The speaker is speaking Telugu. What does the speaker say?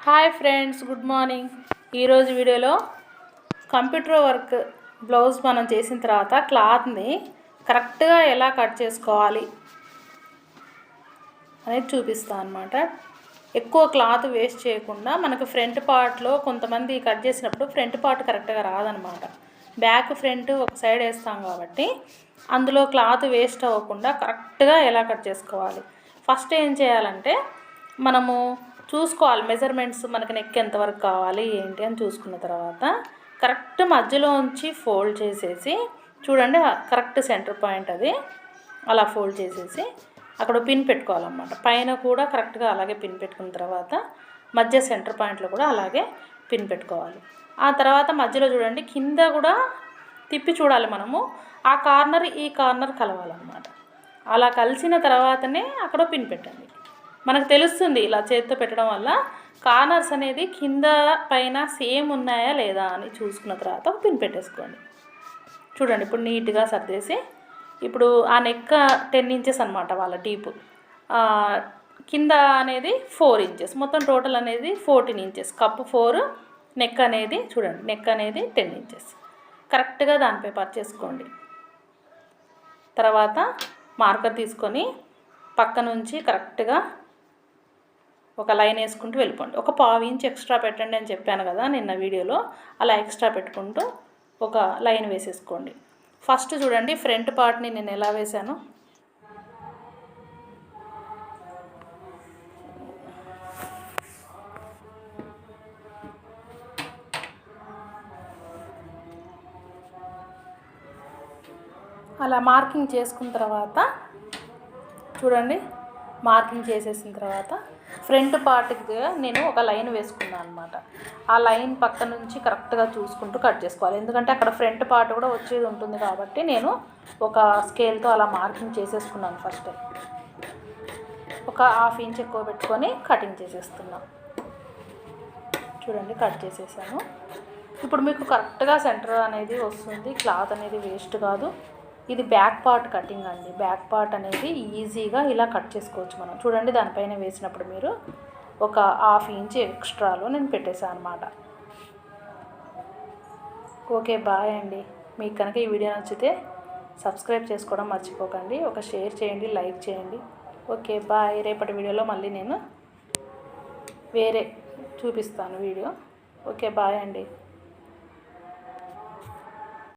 Hi friends good morning. ఈరోజు వీడియోలో కంప్యూటర్ వర్క్ బ్లౌజ్ మనం చేసిన తర్వాత క్లాత్ని కరెక్ట్గా ఎలా కట్ చేసుకోవాలి అనేది చూపిస్తాను అనమాట ఎక్కువ క్లాత్ వేస్ట్ చేయకుండా మనకు ఫ్రంట్ పార్ట్లో కొంతమంది కట్ చేసినప్పుడు ఫ్రంట్ పార్ట్ కరెక్ట్గా రాదనమాట బ్యాక్ ఫ్రంట్ ఒక సైడ్ వేస్తాం కాబట్టి అందులో క్లాత్ వేస్ట్ అవ్వకుండా కరెక్ట్గా ఎలా కట్ చేసుకోవాలి? ఫస్ట్ ఏం చేయాలంటే మనము చూసుకోవాలి. మెజర్మెంట్స్ మనకి నెక్ ఎంతవరకు కావాలి ఏంటి అని చూసుకున్న తర్వాత కరెక్ట్ మధ్యలో ఉంచి ఫోల్డ్ చేసేసి చూడండి కరెక్ట్ సెంటర్ పాయింట్ అది అలా ఫోల్డ్ చేసేసి అక్కడ పిన్ పెట్టుకోవాలన్నమాట. పైన కూడా కరెక్ట్గా అలాగే పిన్ పెట్టుకున్న తర్వాత మధ్య సెంటర్ పాయింట్లో కూడా అలాగే పిన్ పెట్టుకోవాలి. ఆ తర్వాత మధ్యలో చూడండి కింద కూడా తిప్పి చూడాలి మనము. ఆ కార్నర్ ఈ కార్నర్ కలవాలన్నమాట. అలా కలిసిన తర్వాతనే అక్కడ పిన్ పెట్టండి. మనకు తెలుస్తుంది ఇలా చేతితో పెట్టడం వల్ల. కార్నర్స్ అనేది కింద పైన సేమ్ ఉన్నాయా లేదా అని చూసుకున్న తర్వాత పిన్ పెట్టేసుకోండి. చూడండి ఇప్పుడు నీట్గా సర్దేసి ఇప్పుడు ఆ నెక్క టెన్ ఇంచెస్ అనమాట వాళ్ళ టీపు కింద అనేది ఫోర్ ఇంచెస్. మొత్తం టోటల్ అనేది fourteen inches. Cup four neck అనేది చూడండి నెక్ అనేది టెన్ ఇంచెస్. కరెక్ట్గా దానిపై పర్చేసుకోండి తర్వాత మార్కర్ తీసుకొని పక్క నుంచి కరెక్ట్గా ఒక లైన్ వేసుకుంటూ వెళ్ళిపోండి. ఒక పావు ఇంచ్ ఎక్స్ట్రా పెట్టండి అని చెప్పాను కదా నిన్న వీడియోలో. అలా ఎక్స్ట్రా పెట్టుకుంటూ ఒక లైన్ వేసేసుకోండి. ఫస్ట్ చూడండి ఫ్రంట్ పార్ట్ని నేను ఎలా వేశాను? అలా మార్కింగ్ చేసుకున్న తర్వాత చూడండి. మార్కింగ్ చేసేసిన తర్వాత ఫ్రంట్ పార్ట్కి నేను ఒక లైన్ వేసుకున్నాను అనమాట ఆ లైన్ పక్క నుంచి కరెక్ట్గా చూసుకుంటూ కట్ చేసుకోవాలి. ఎందుకంటే అక్కడ ఫ్రంట్ పార్ట్ కూడా వచ్చేది ఉంటుంది కాబట్టి నేను ఒక స్కేల్తో అలా మార్కింగ్ చేసేసుకున్నాను ఫస్ట్. ఒక హాఫ్ ఇంచ్ ఎక్కువ పెట్టుకొని కటింగ్ చేసేస్తున్నాను చూడండి కట్ చేసేసాను. ఇప్పుడు మీకు కరెక్ట్గా సెంటర్ అనేది వస్తుంది. క్లాత్ అనేది వేస్ట్ కాదు. ఇది బ్యాక్ పార్ట్ కటింగ్ అండి. బ్యాక్ పార్ట్ అనేది ఈజీగా ఇలా కట్ చేసుకోవచ్చు మనం. చూడండి దానిపైన వేసినప్పుడు మీరు ఒక హాఫ్ ఇంచ్ ఎక్స్ట్రాలో నేను పెట్టేశాను అనమాట ఓకే బాయ్ అండి. మీకు కనుక ఈ వీడియో నచ్చితే సబ్స్క్రైబ్ చేసుకోవడం మర్చిపోకండి. ఒక షేర్ చేయండి లైక్ చేయండి. Okay bye. రేపటి వీడియోలో మళ్ళీ నేను వేరే చూపిస్తాను వీడియో. ఓకే బాయ్ అండి.